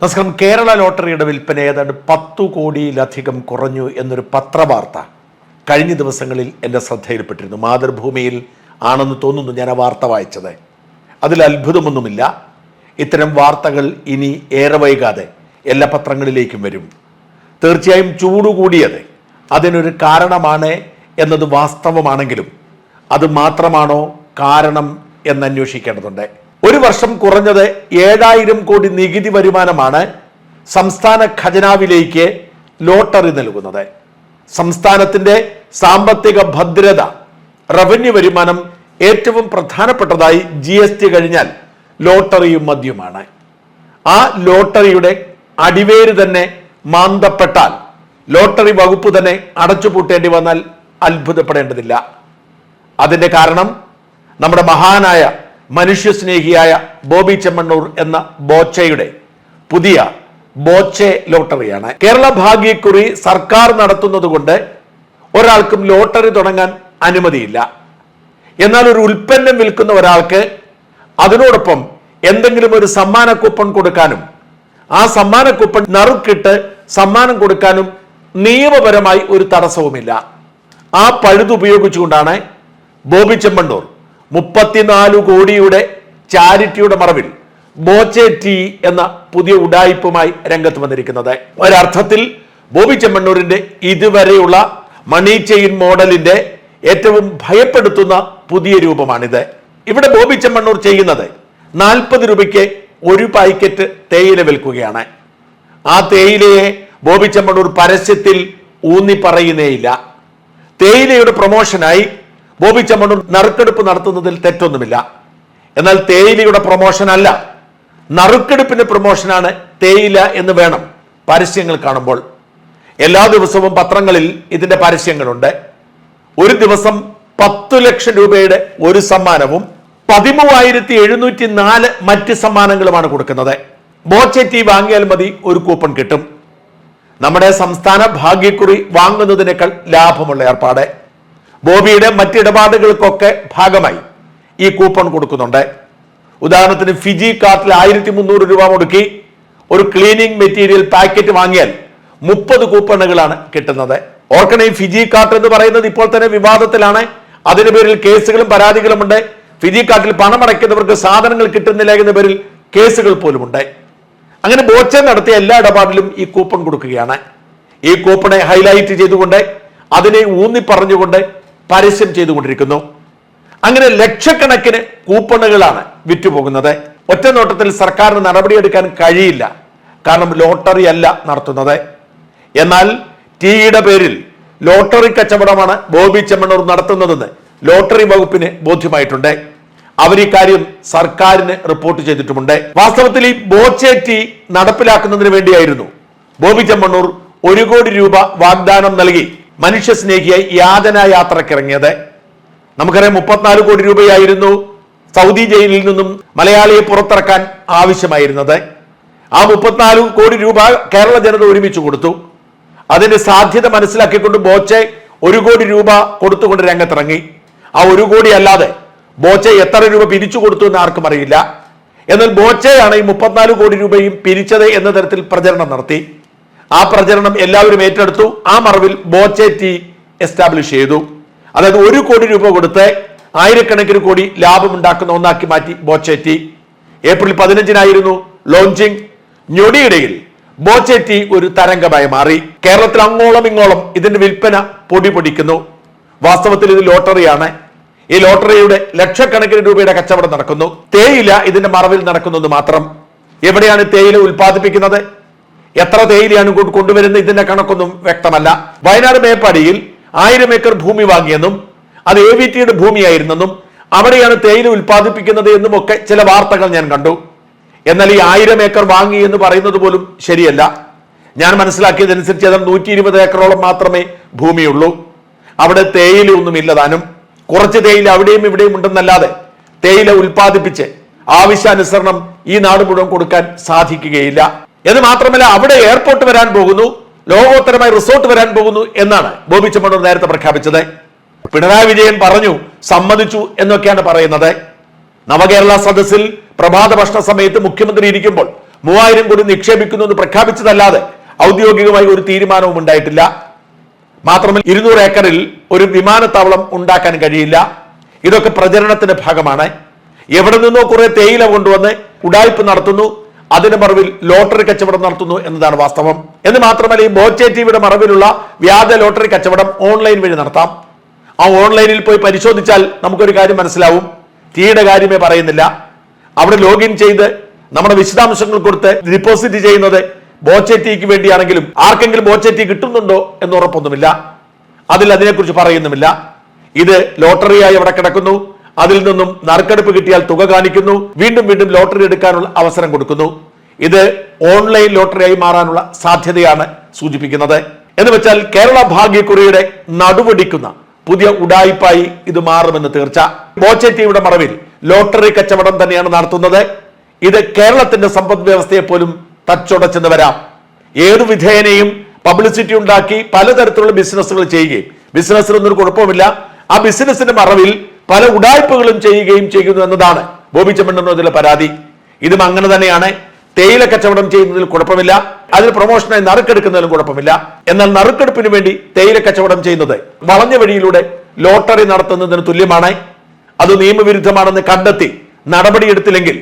നമസ്കാരം. കേരള ലോട്ടറിയുടെ വിൽപ്പന ഏതാണ്ട് പത്തു കോടിയിലധികം കുറഞ്ഞു എന്നൊരു പത്രവാർത്ത കഴിഞ്ഞ ദിവസങ്ങളിൽ എന്റെ ശ്രദ്ധയിൽപ്പെട്ടിരുന്നു. മാതൃഭൂമിയിൽ ആണെന്ന് തോന്നുന്നു ഞാൻ ആ വാർത്ത വായിച്ചത്. അതിൽ അത്ഭുതമൊന്നുമില്ല. ഇത്തരം വാർത്തകൾ ഇനി ഏറെ വൈകാതെ എല്ലാ പത്രങ്ങളിലേക്കും വരും. തീർച്ചയായും ചൂടുകൂടിയത് അതിനൊരു കാരണമാണ് എന്നത് വാസ്തവമാണെങ്കിലും അത് മാത്രമാണോ കാരണം എന്ന് അന്വേഷിക്കേണ്ടതുണ്ട് ഒരു വർഷം കുറഞ്ഞത് ഏഴായിരം കോടി നികുതി വരുമാനമാണ് സംസ്ഥാന ഖജനാവിലേക്ക് ലോട്ടറി നൽകുന്നത്. സംസ്ഥാനത്തിന്റെ സാമ്പത്തിക ഭദ്രത റവന്യൂ വരുമാനം ഏറ്റവും പ്രധാനപ്പെട്ടതായി ജി എസ് ടി കഴിഞ്ഞാൽ ലോട്ടറിയും മദ്യമാണ് ആ ലോട്ടറിയുടെ അടിവേര് തന്നെ മാന്തപ്പെട്ടാൽ ലോട്ടറി വകുപ്പ് തന്നെ അടച്ചുപൂട്ടേണ്ടി വന്നാൽ അത്ഭുതപ്പെടേണ്ടതില്ല. അതിന്റെ കാരണം നമ്മുടെ മഹാനായ മനുഷ്യസ്നേഹിയായ ബോബി ചെമ്മണ്ണൂർ എന്ന ബോച്ചയുടെ പുതിയ ബോച്ചെ ലോട്ടറിയാണ്. കേരള ഭാഗ്യക്കുറി സർക്കാർ നടത്തുന്നതുകൊണ്ട് ഒരാൾക്കും ലോട്ടറി തുടങ്ങാൻ അനുമതിയില്ല. എന്നാൽ ഒരു ഉൽപ്പന്നം വിൽക്കുന്ന ഒരാൾക്ക് അതിനോടൊപ്പം എന്തെങ്കിലും ഒരു സമ്മാന കൂപ്പൺ കൊടുക്കാനും ആ സമ്മാന കൂപ്പൺ നറുക്കിട്ട് സമ്മാനം കൊടുക്കാനും നിയമപരമായി ഒരു തടസ്സവുമില്ല. ആ പഴുതുപയോഗിച്ചുകൊണ്ടാണ് ബോബി ചെമ്മണ്ണൂർ മുപ്പത്തിനാല് കോടിയുടെ ചാരിറ്റിയുടെ മറവിൽ ബോച്ചെ ടി എന്ന പുതിയ ഉഡായിപ്പുമായി രംഗത്ത് വന്നിരിക്കുന്നത്. ഒരർത്ഥത്തിൽ ബോബി ചെമ്മണ്ണൂരിന്റെ ഇതുവരെയുള്ള മണി ചെയിൻ മോഡലിന്റെ ഏറ്റവും ഭയപ്പെടുത്തുന്ന പുതിയ രൂപമാണിത്. ഇവിടെ ബോബി ചെമ്മണ്ണൂർ ചെയ്യുന്നത് നാൽപ്പത് രൂപയ്ക്ക് ഒരു പായ്ക്കറ്റ് തേയില വിൽക്കുകയാണ്. ആ തേയിലയെ ബോബി ചെമ്മണ്ണൂർ പരസ്യത്തിൽ ഊന്നി പറയുന്നേയില്ല. തേയിലയുടെ പ്രൊമോഷനായി ബോബി ചെമ്മണ്ണൂർ നറുക്കെടുപ്പ് നടത്തുന്നതിൽ തെറ്റൊന്നുമില്ല. എന്നാൽ തേയിലയുടെ പ്രൊമോഷൻ അല്ല. നറുക്കെടുപ്പിന്റെ പ്രൊമോഷനാണ് തേയില എന്ന് വേണം പരസ്യങ്ങൾ കാണുമ്പോൾ. എല്ലാ ദിവസവും പത്രങ്ങളിൽ ഇതിന്റെ പരസ്യങ്ങളുണ്ട്. ഒരു ദിവസം പത്തു ലക്ഷം രൂപയുടെ ഒരു സമ്മാനവും പതിമൂവായിരത്തി എഴുന്നൂറ്റി നാല് മറ്റ് സമ്മാനങ്ങളുമാണ് കൊടുക്കുന്നത്. ബോച്ചെറ്റി വാങ്ങിയാൽ മതി ഒരു കൂപ്പൺ കിട്ടും. നമ്മുടെ സംസ്ഥാന ഭാഗ്യക്കുറി വാങ്ങുന്നതിനേക്കാൾ ലാഭമുള്ള ഏർപ്പാട്. ബോബിയുടെ മറ്റിടപാടുകൾക്കൊക്കെ ഭാഗമായി ഈ കൂപ്പൺ കൊടുക്കുന്നുണ്ട്. ഉദാഹരണത്തിന് ഫിജി കാർട്ടിൽ ആയിരത്തി മുന്നൂറ് രൂപ മുടക്കി ഒരു ക്ലീനിങ് മെറ്റീരിയൽ പാക്കറ്റ് വാങ്ങിയാൽ മുപ്പത് കൂപ്പണുകളാണ് കിട്ടുന്നത്. ഓർക്കണേ ഫിജി കാർട്ട് എന്ന് പറയുന്നത് ഇപ്പോൾ തന്നെ വിവാദത്തിലാണ്. അതിന് പേരിൽ കേസുകളും പരാതികളും ഉണ്ട് ഫിജി കാർട്ടിൽ പണം അടയ്ക്കുന്നവർക്ക് സാധനങ്ങൾ കിട്ടുന്നില്ല എന്ന പേരിൽ കേസുകൾ പോലുമുണ്ട്. അങ്ങനെ ബോച്ച നടത്തിയ എല്ലാ ഇടപാടിലും ഈ കൂപ്പൺ കൊടുക്കുകയാണ്. ഈ കൂപ്പണെ ഹൈലൈറ്റ് ചെയ്തുകൊണ്ട് അതിനെ ഊന്നി പറഞ്ഞുകൊണ്ട് പരസ്യം ചെയ്തുകൊണ്ടിരിക്കുന്നു. അങ്ങനെ ലക്ഷക്കണക്കിന് കൂപ്പണുകളാണ് വിറ്റുപോകുന്നത്. ഒറ്റ നോട്ടത്തിൽ സർക്കാരിന് നടപടിയെടുക്കാൻ കഴിയില്ല. കാരണം ലോട്ടറി അല്ല നടത്തുന്നത്. എന്നാൽ ടിയുടെ പേരിൽ ലോട്ടറി കച്ചവടമാണ് ബോബി ചെമ്മണ്ണൂർ നടത്തുന്നതെന്ന് ലോട്ടറി വകുപ്പിന് ബോധ്യമായിട്ടുണ്ട്. അവർ ഇക്കാര്യം സർക്കാരിന് റിപ്പോർട്ട് ചെയ്തിട്ടുമുണ്ട്. വാസ്തവത്തിൽ ഈ ബോച്ചെ ടി നടപ്പിലാക്കുന്നതിന് വേണ്ടിയായിരുന്നു ബോബി ചെമ്മണ്ണൂർ ഒരു കോടി രൂപ വാഗ്ദാനം നൽകി മനുഷ്യ സ്നേഹിയായി യാതന യാത്രക്കിറങ്ങിയത്. നമുക്കറിയാം മുപ്പത്തിനാല് കോടി രൂപയായിരുന്നു സൗദി ജയിലിൽ നിന്നും മലയാളിയെ പുറത്തിറക്കാൻ ആവശ്യമായിരുന്നത്. ആ മുപ്പത്തിനാല് കോടി രൂപ കേരള ജനത ഒരുമിച്ച് കൊടുത്തു. അതിന്റെ സാധ്യത മനസ്സിലാക്കിക്കൊണ്ട് ബോച്ചെ ഒരു കോടി രൂപ കൊടുത്തുകൊണ്ട് രംഗത്തിറങ്ങി. ആ ഒരു കോടി അല്ലാതെ ബോച്ചെ എത്ര രൂപ പിരിച്ചു കൊടുത്തു എന്ന് ആർക്കും അറിയില്ല. എന്നാൽ ബോച്ചയാണ് ഈ മുപ്പത്തിനാല് കോടി രൂപയും പിരിച്ചത് എന്ന തരത്തിൽ പ്രചരണം നടത്തി. ആ പ്രചരണം എല്ലാവരും ഏറ്റെടുത്തു. ആ മറവിൽ ബോച്ചേറ്റി എസ്റ്റാബ്ലിഷ് ചെയ്തു. അതായത് ഒരു കോടി രൂപ കൊടുത്ത് ആയിരക്കണക്കിന് കോടി ലാഭം ഉണ്ടാക്കുന്ന ഒന്നാക്കി മാറ്റി ബോച്ചേറ്റി ഏപ്രിൽ പതിനഞ്ചിനായിരുന്നു ലോഞ്ചിങ്. ഞൊടിയിടയിൽ ബോച്ചേറ്റി ഒരു തരംഗമായി മാറി. കേരളത്തിൽ അങ്ങോളം ഇങ്ങോളം ഇതിന്റെ വിൽപ്പന പൊടി പൊടിക്കുന്നു. വാസ്തവത്തിൽ ഇത് ലോട്ടറിയാണ്. ഈ ലോട്ടറിയുടെ ലക്ഷക്കണക്കിന് രൂപയുടെ കച്ചവടം നടക്കുന്നു. തേയില ഇതിന്റെ മറവിൽ നടക്കുന്നത് മാത്രം. എവിടെയാണ് തേയില ഉൽപ്പാദിപ്പിക്കുന്നത്? എത്ര തേയിലയാണ് ഇങ്ങോട്ട് കൊണ്ടുവരുന്നത്? ഇതിന്റെ കണക്കൊന്നും വ്യക്തമല്ല. വയനാട് മേപ്പാടിയിൽ ആയിരം ഏക്കർ ഭൂമി വാങ്ങിയെന്നും അത് എ വി ടിയുടെ ഭൂമിയായിരുന്നെന്നും അവിടെയാണ് തേയില ഉൽപ്പാദിപ്പിക്കുന്നത് എന്നും ഒക്കെ ചില വാർത്തകൾ ഞാൻ കണ്ടു. എന്നാൽ ഈ ആയിരം ഏക്കർ വാങ്ങി എന്ന് പറയുന്നത് പോലും ശരിയല്ല. ഞാൻ മനസ്സിലാക്കിയതനുസരിച്ച് അത് നൂറ്റി ഇരുപത് ഏക്കറോളം മാത്രമേ ഭൂമിയുള്ളൂ. അവിടെ തേയില ഒന്നും ഇല്ലതാനും കുറച്ച് തേയില അവിടെയും ഇവിടെയും ഉണ്ടെന്നല്ലാതെ തേയില ഉൽപ്പാദിപ്പിച്ച് ആവശ്യാനുസരണം ഈ നാട് മുഴുവൻ കൊടുക്കാൻ സാധിക്കുകയില്ല. എന്ന് മാത്രമല്ല അവിടെ എയർപോർട്ട് വരാൻ പോകുന്നു ലോകോത്തരമായി റിസോർട്ട് വരാൻ പോകുന്നു എന്നാണ് ബോബി ചെമ്മണ്ണൂർ നേരത്തെ പ്രഖ്യാപിച്ചത്. പിണറായി വിജയൻ പറഞ്ഞു സമ്മതിച്ചു എന്നൊക്കെയാണ് പറയുന്നത്. നവകേരള സദസ്സിൽ പ്രഭാത ഭക്ഷണ സമയത്ത് മുഖ്യമന്ത്രി ഇരിക്കുമ്പോൾ മൂവായിരം കോടി നിക്ഷേപിക്കുന്നു എന്ന് പ്രഖ്യാപിച്ചതല്ലാതെ ഔദ്യോഗികമായി ഒരു തീരുമാനവും ഉണ്ടായിട്ടില്ല. മാത്രമല്ല ഇരുന്നൂറ് ഏക്കറിൽ ഒരു വിമാനത്താവളം ഉണ്ടാക്കാൻ കഴിയില്ല. ഇതൊക്കെ പ്രചരണത്തിന്റെ ഭാഗമാണ്. എവിടെ നിന്നോ കുറെ തേയില കൊണ്ടുവന്ന് ഉടായ്പ നടത്തുന്നു. അതിന്റെ മറവിൽ ലോട്ടറി കച്ചവടം നടത്തുന്നു എന്നതാണ് വാസ്തവം. എന്ന് മാത്രമല്ല ഈ ബോച്ചെ ടിവിയുടെ മറവിലുള്ള വ്യാജ ലോട്ടറി കച്ചവടം ഓൺലൈൻ വഴി നടത്താം. ആ ഓൺലൈനിൽ പോയി പരിശോധിച്ചാൽ നമുക്കൊരു കാര്യം മനസ്സിലാവും. തീയുടെ കാര്യമേ പറയുന്നില്ല. അവിടെ ലോഗിൻ ചെയ്ത് നമ്മുടെ വിശദാംശങ്ങൾ കൊടുത്ത് ഡിപ്പോസിറ്റ് ചെയ്യുന്നത് ബോച്ചെറ്റിക്ക് വേണ്ടിയാണെങ്കിലും ആർക്കെങ്കിലും ബോച്ചെറ്റി കിട്ടുന്നുണ്ടോ എന്ന് ഉറപ്പൊന്നുമില്ല. അതിൽ അതിനെക്കുറിച്ച് പറയുന്നുമില്ല. ഇത് ലോട്ടറിയായി അവിടെ കിടക്കുന്നു. അതിൽ നിന്നും നറുക്കെടുപ്പ് കിട്ടിയാൽ തുക കാണിക്കുന്നു. വീണ്ടും വീണ്ടും ലോട്ടറി എടുക്കാനുള്ള അവസരം കൊടുക്കുന്നു. ഇത് ഓൺലൈൻ ലോട്ടറിയായി മാറാനുള്ള സാധ്യതയാണ് സൂചിപ്പിക്കുന്നത്. എന്ന് വെച്ചാൽ കേരള ഭാഗ്യക്കുറിയുടെ നടുവടിക്കുന്ന പുതിയ ഉടായിപ്പായി ഇത് മാറുമെന്ന് തീർച്ച. ബോച്ചെറ്റിയുടെ മറവിൽ ലോട്ടറി കച്ചവടം തന്നെയാണ് നടത്തുന്നത്. ഇത് കേരളത്തിന്റെ സമ്പദ് വ്യവസ്ഥയെ പോലും തച്ചുടച്ചെന്ന് വരാം. ഏതു വിധേയനെയും പബ്ലിസിറ്റി ഉണ്ടാക്കി പലതരത്തിലുള്ള ബിസിനസ്സുകൾ ചെയ്യുകയും ബിസിനസ്സിലൊന്നും കുഴപ്പമില്ല ആ ബിസിനസിന്റെ മറവിൽ പല ഉടായ്പകളും ചെയ്യുകയും ചെയ്യുന്നു എന്നതാണ് ബോബി ചെമ്മണ്ണൂരിലെ പരാതി. ഇതും അങ്ങനെ തന്നെയാണ്. തേയില കച്ചവടം ചെയ്യുന്നതിൽ കുഴപ്പമില്ല. അതിൽ പ്രൊമോഷനായി നറുക്കെടുക്കുന്നതിലും കുഴപ്പമില്ല. എന്നാൽ നറുക്കെടുപ്പിന് വേണ്ടി തേയില കച്ചവടം ചെയ്യുന്നത് വളഞ്ഞ വഴിയിലൂടെ ലോട്ടറി നടത്തുന്നതിന് തുല്യമാണ്. അത് നിയമവിരുദ്ധമാണെന്ന് കണ്ടെത്തി നടപടിയെടുത്തില്ലെങ്കിൽ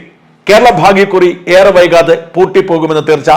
കേരള ഭാഗ്യക്കുറി ഏറെ വൈകാതെ പൂട്ടിപ്പോകുമെന്ന് തീർച്ച.